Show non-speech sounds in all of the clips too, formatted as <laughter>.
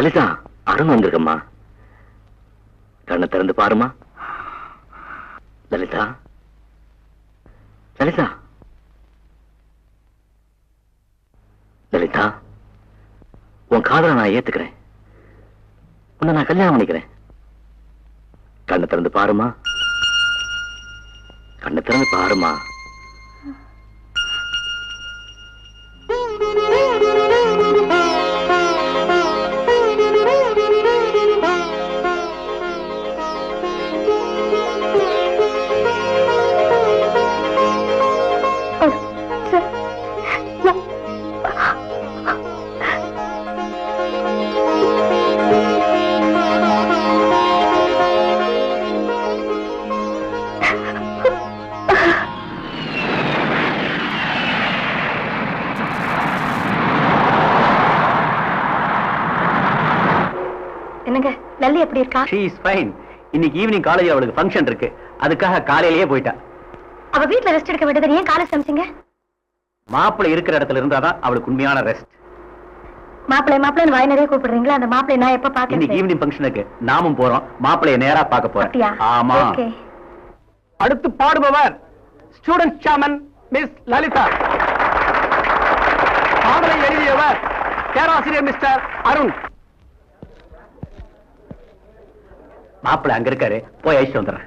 லலிதா அருண் வந்திருக்கம்மா. கண்ணை திறந்து பாருமா லலிதா. லலிதா. லலிதா உன் காதலை நான் ஏத்துக்கிறேன். உன்னை நான் கல்யாணம் பண்ணிக்கிறேன். கண்ணை திறந்து பாருமா கண்ணை திறந்து பாருமா லல்லி எப்படி இருக்கா? ஷீ இஸ் ஃபைன் இன்னைக்கு ஈவினிங் காலேஜ் அவளுக்கு ஃபங்க்ஷன் இருக்கு. அதுக்காக காலையிலேயே போயிட்டா. அவ வீட்ல ரெஸ்ட் எடுக்க வேண்டியது ஏன் காலேஜ் சமைச்சிங்க? மாப்பிள்ளை இருக்கிற இடத்துல இருந்தாதான் அவளுக்கு உண்மையான ரெஸ்ட் மாப்பிள்ளை மாப்பிள்ளைன்னு வாய் நிறைய கூப்பிடுறீங்களா? அந்த மாப்பிள்ளை நான் எப்ப இன்னைக்கு பாக்கிறேன் ஈவினிங் ஃபங்க்ஷனுக்கு நாமும் போறோம். மாப்பிள்ளைய நேரா பார்க்க போறேன். ஆமா. ஓகே. அடுத்து பாடுபவர் ஸ்டூடெண்ட் சாமன் மிஸ் லலிதா. பாடலை எழுதியவர் பேராசிரியர் மிஸ்டர் அருண். மாப்பிள்ள அங்க இருக்காரு போய் அழிச்சு வந்துடுறேன்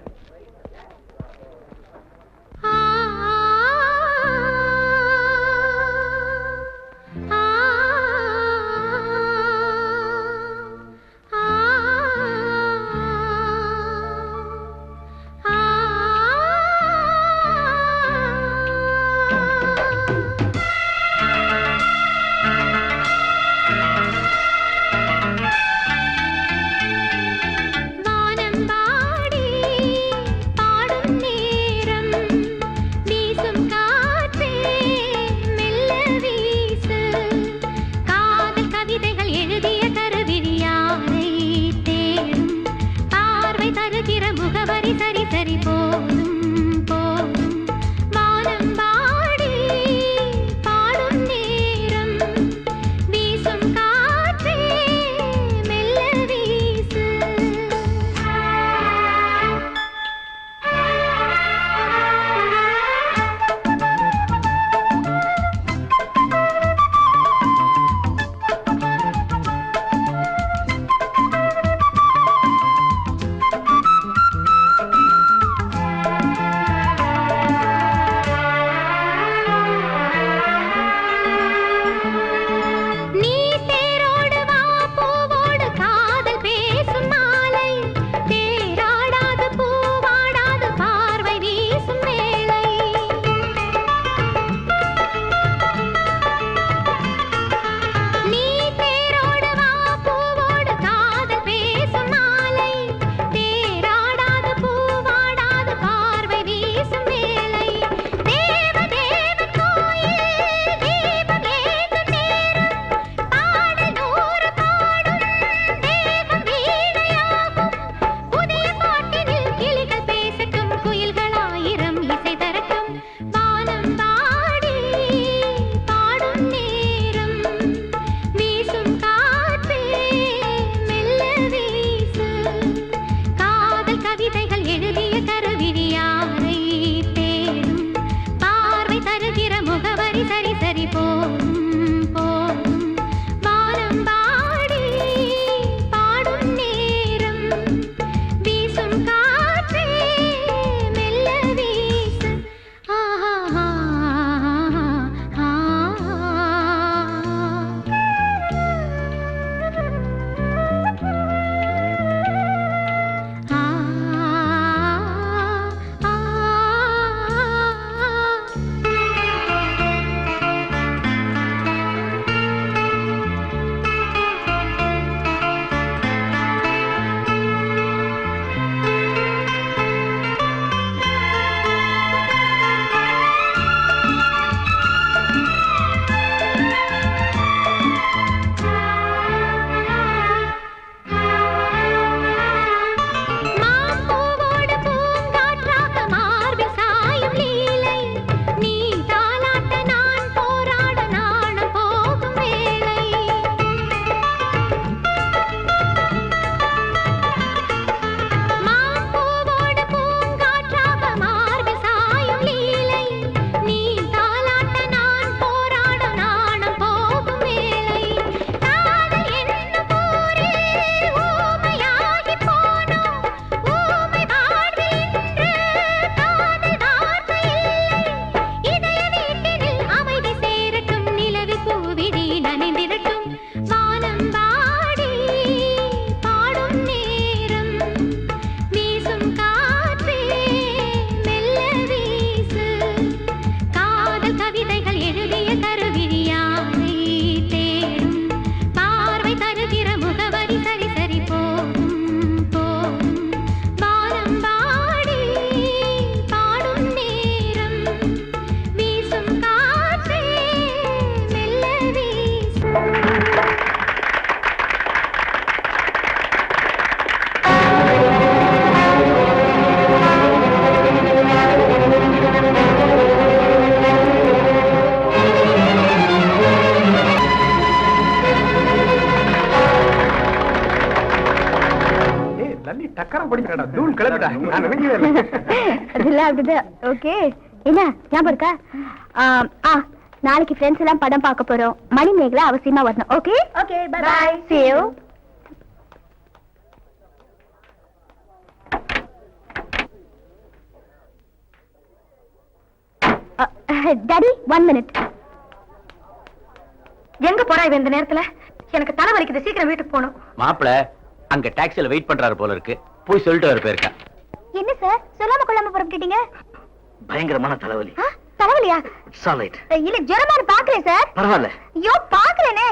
லல்லி டக்கரம் படிக்கிறடா தூள் கிளம்பிடா நான் நினைக்கவே இல்லை. <laughs> அதெல்லாம் அப்படிதான். ஓகே என்ன? ஞாபகம் இருக்கா? ஆ நாளைக்கு ஃப்ரெண்ட்ஸ் எல்லாம் படம் பார்க்க போறோம். மணி மேகலா அவசியமா வரணும். Okay okay bye bye see you. Daddy one minute எங்க போறா இவ இந்த நேரத்துல? எனக்கு தலை வலிக்குது. சீக்கிரம் வீட்டுக்கு போகணும். மாப்பிள அங்க டாக்ஸில வெயிட் பண்றாரு போல இருக்கு. போய் சொல்லிட்டு வர போயிருக்கா. என்ன சார்? சொல்லாம கொள்ளாம புறப்பட்டுட்டீங்க? பயங்கரமான தலைவலி. தலைவலியா? இட்ஸ் ஆல் ரைட் இல்ல ஜுரமானு பாக்குறேன் சார். பரவாயில்ல. ஐயோ பாக்குறேனே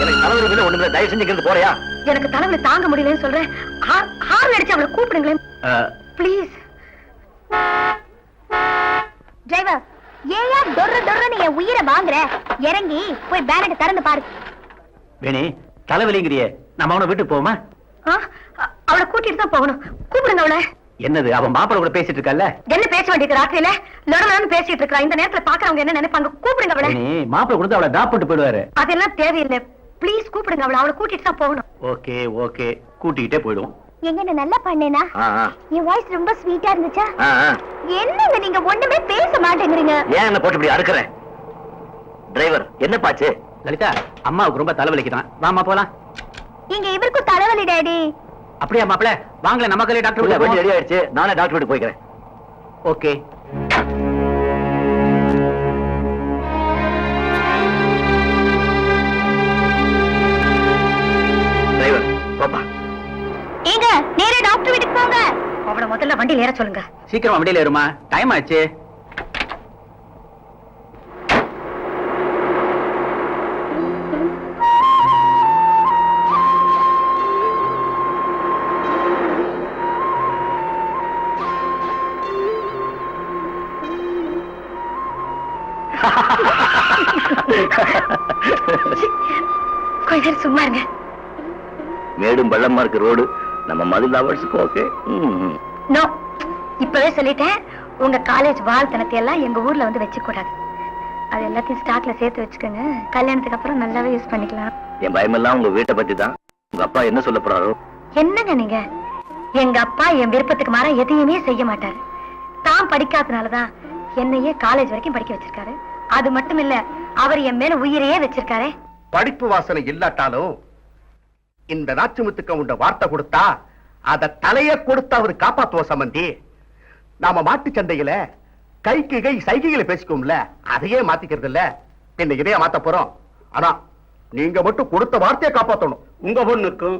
எனக்கு தலைவலி மேல ஒண்ணுமே தயவு செஞ்சு இங்கிருந்து போறியா? எனக்கு தலைவலி தாங்க முடியலன்னு சொல்றேன். ஹார் அடிச்சு அவளை கூப்பிடுங்களேன். ப்ளீஸ் டிரைவர் ஏயா டொர்ரு டொர்ருன்னு என் உயிரை வாங்குற? இறங்கி போய் பேனட்டை திறந்து பாரு. வேணி தலைவலிங்கிறியே. நம்ம அவனை வீட்டுக்கு அ- அவளை கூட்டிட்டு தான் போகணும். கூப்பிடுங்க அவளை. என்னது அவன் மாப்பிள கூட பேசிட்டு இருக்கல்ல என்ன பேச வேண்டியது ராத்திரியில? லொடலான்னு பேசிட்டு இருக்கா. இந்த நேரத்துல பாக்குறவங்க என்ன நினைப்பாங்க? கூப்பிடுங்க அவளை. வேணி மாப்பிள கொடுத்து அவளை டிராப் பண்ணிட்டு போயிடுவாரு. அதெல்லாம் தேவையில்லை. ப்ளீஸ் கூப்பிடுங்க அவளை. அவளை கூட்டிட்டு தான் போகணும். Okay okay. கூட்டிக்கிட்டே போயிடுவோம். எங்க நல்லா பண்ணேனா? ஆ, ஆ, என் வாய்ஸ் ரொம்ப ஸ்வீட்டா இருந்துச்சா? ஆ, ஆ. என்னங்க நீங்க ஒண்ணுமே பேச மாட்டேங்கிறீங்க? ஏன் என்ன போட்டு இப்படி அறுக்குறேன்? டிரைவர் என்ன பாச்சு லலிதா அம்மாவுக்கு ரொம்ப தலைவலிக்குதான். வாமா போலாம். இங்க இவருக்கும் தலைவலி டாடி அப்படியா மாப்பிள? வாங்கல நமக்கே டாக்டர் வண்டி ரெடி ஆயிடுச்சு. நானே டாக்டர் வீட்டுக்கு போய்க்கிறேன். ஓகே டிரைவர் போப்பா ஏங்க நேரா டாக்டர் வீட்டுக்கு போங்க. அவளை முதல்ல வண்டியில ஏற சொல்லுங்க. சீக்கிரமா வண்டியில ஏறுமா. டைம் ஆச்சு. <laughs> கொஞ்ச நேரம் சும்மா இருங்க. மேடும் பள்ளமா இருக்கு ரோடு. நம்ம மது லவர்ஸுக்கு ஓகே. நோ இப்பவே சொல்லிட்டேன். உங்க காலேஜ் வாழ்த்தனத்தை எல்லாம் எங்க ஊர்ல வந்து வச்சுக்க கூடாது அது எல்லாத்தையும் ஸ்டாக்ல சேர்த்து வச்சுக்கோங்க. கல்யாணத்துக்கு அப்புறம் நல்லாவே யூஸ் பண்ணிக்கலாம். என் பயமெல்லாம் உங்க வீட்டை பத்தி தான் உங்க அப்பா என்ன சொல்ல போறாரோ? என்னங்க நீங்க? எங்க அப்பா என் விருப்பத்துக்கு மாற எதையுமே செய்ய மாட்டாரு. தான் படிக்காதனாலதான் என்னையே காலேஜ் வரைக்கும் படிக்க வச்சிருக்காரு. அது மட்டும் இல்ல அவர் என் மேல உயிரையே வச்சிருக்காரே படிப்பு வாசனை இல்லாட்டாலும் இந்த நாச்சுமுத்துக்க உண்ட வார்த்தை கொடுத்தா அத தலைய கொடுத்து அவர் காப்பாத்துவ சம்பந்தி நாம மாட்டு சந்தையில கைக்கு கை சைகைகளை பேசிக்கோம்ல அதையே மாத்திக்கிறது இல்ல பின்ன இதையே மாத்த போறோம் ஆனா நீங்க மட்டும் கொடுத்த வார்த்தையை காப்பாத்தணும் உங்க பொண்ணுக்கும்.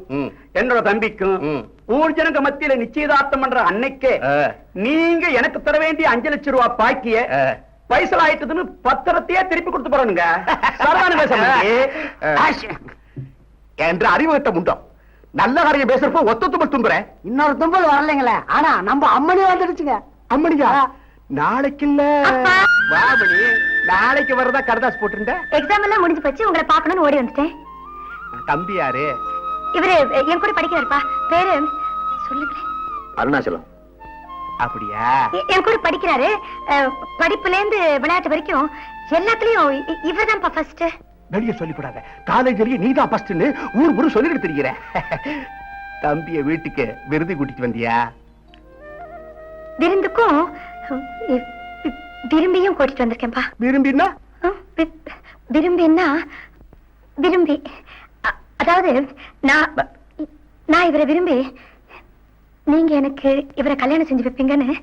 என்னோட தம்பிக்கும். ஊர் ஜனங்க மத்தியில நிச்சயதார்த்தம் பண்ற அன்னைக்கே. நீங்க எனக்கு தர வேண்டிய அஞ்சு லட்சம் ரூபாய் பாக்கிய. பைசல் ஆயிட்டதுன்னு பத்திரத்தையே திருப்பி கொடுத்து போறனுங்க. சரவாணி பேசுறேன் என்ற அறிவுகட்டம் உண்டோ நல்ல காரியம் பேசுறப்போ ஒத்த தும்பல் தும்புற இன்னொரு தும்பல் வரலைங்களே. ஆனா நம்ம அம்மனி வந்துடுச்சுங்க. அம்மனியா? நாளைக்கு இல்ல. வாபடி நாளைக்கு வரதா கடதாஸ் போட்டிருந்த எக்ஸாம் எல்லாம் முடிஞ்சு போச்சு. உங்களை பார்க்கணும்னு ஓடி வந்துட்டேன். தம்பி யாரு இவரு என் கூட படிக்கிறாருப்பா பேரு சொல்லுங்களேன். அருணாச்சலம். அப்படியா? என் கூட படிக்கிறாரு. படிப்புல இருந்து விளையாட்டு வரைக்கும் எல்லாத்துலயும் இ- இவர்தான்ப்பா ஃபர்ஸ்ட் வெளிய சொல்லிவிடாத காலேஜ்லயே நீதான் ஃபர்ஸ்ட்னு ஊர் ஊரு சொல்லிட்டு திரிகிற தம்பிய வீட்டுக்கு விருது கூட்டிட்டு வந்தியா? விருந்துக்கும் விரும்பியும் கூட்டிட்டு வந்திருக்கேன்ப்பா. விரும்பினா அஹ், வி- விரும்பின்னா விரும்பி அதாவது நான் நான் இவரை விரும்பி நீங்க எனக்கு இவரை கல்யாணம் செஞ்சு வைப்பீங்கன்னு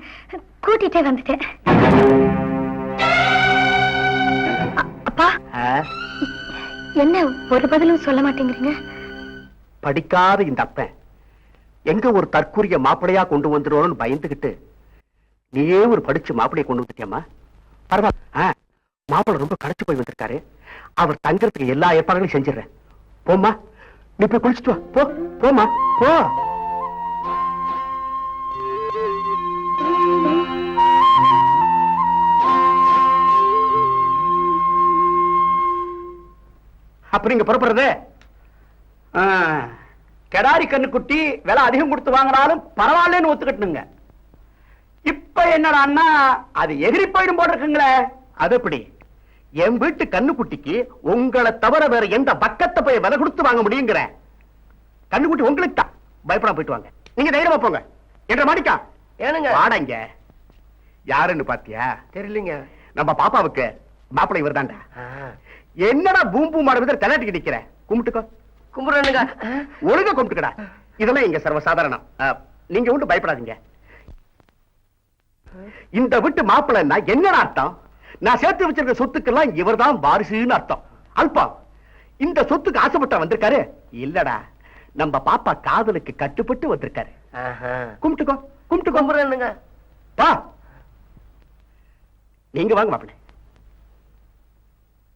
கூட்டிட்டே வந்துட்டேன். அப்பா. என்ன ஒரு பதிலும் சொல்ல மாட்டேங்கிறீங்க? படிக்காத இந்த அப்பன். எங்க ஒரு தற்கூரிய மாப்பிளையா கொண்டு வந்துருவோம்னு பயந்துகிட்டு நீயே ஒரு படிச்ச மாப்பிளைய கொண்டு வந்துட்டியம்மா? பரவாயில்ல. மாப்பிள்ள ரொம்ப களைச்சு போய் வந்திருக்காரு. அவர் தங்கறதுக்கு எல்லா ஏற்பாடுகளையும் செஞ்சிடறேன். போம்மா. நீ போய் குளிச்சுட்டு வா. போ போம்மா. போ. அப்ப நீங்க புறப்படுறது? கெடாரி கண்ணுக்குட்டி விலை அதிகம் கொடுத்து வாங்கினாலும் பரவாயில்லன்னு ஒத்துக்கட்டுனுங்க. இப்ப என்னடான்னா அது எகிரி போயிடும் போல இருக்குங்களே அது எப்படி? என் வீட்டு கண்ணுக்குட்டிக்கு உங்களை தவிர வேற எந்த பக்கத்தை போய் விலை கொடுத்து வாங்க முடியுங்கிற. கண்ணுக்குட்டி உங்களுக்கு தான். பயப்படாம போயிட்டு வாங்க. நீங்க தைரியமா போங்க. என்ற மாணிக்கா. ஏனுங்க. வாடங்க யாருன்னு பாத்தியா? தெரியலங்க. நம்ம பாப்பாவுக்கு மாப்பிள்ளை இவர்தான்டா. என்னடா பூம் பூம் மாட விதர் நிக்கிற? கும்பிட்டுக்கோ. கும்பிடுறேனுங்க. ஒழுங்கா கும்பிட்டுக்கடா. இதெல்லாம் இங்க சர்வசாதாரணம். நீங்க ஒன்றும் பயப்படாதீங்க. இந்த வீட்டு மாப்பிள்ளைன்னா என்னடா அர்த்தம்? நான் சேர்த்து வச்சிருக்க சொத்துக்கெல்லாம் இவர்தான் வாரிசுன்னு அர்த்தம். அல்பம் இந்த சொத்துக்கு ஆசைப்பட்ட வந்திருக்காரு? இல்லடா. நம்ம பாப்பா காதலுக்கு கட்டுப்பட்டு வந்திருக்காரு. கும்பிட்டுக்கோ கும்பிட்டுக்கோ. கும்பிடுறேனுங்க. பா. நீங்க வாங்க மாப்பிள்ளை.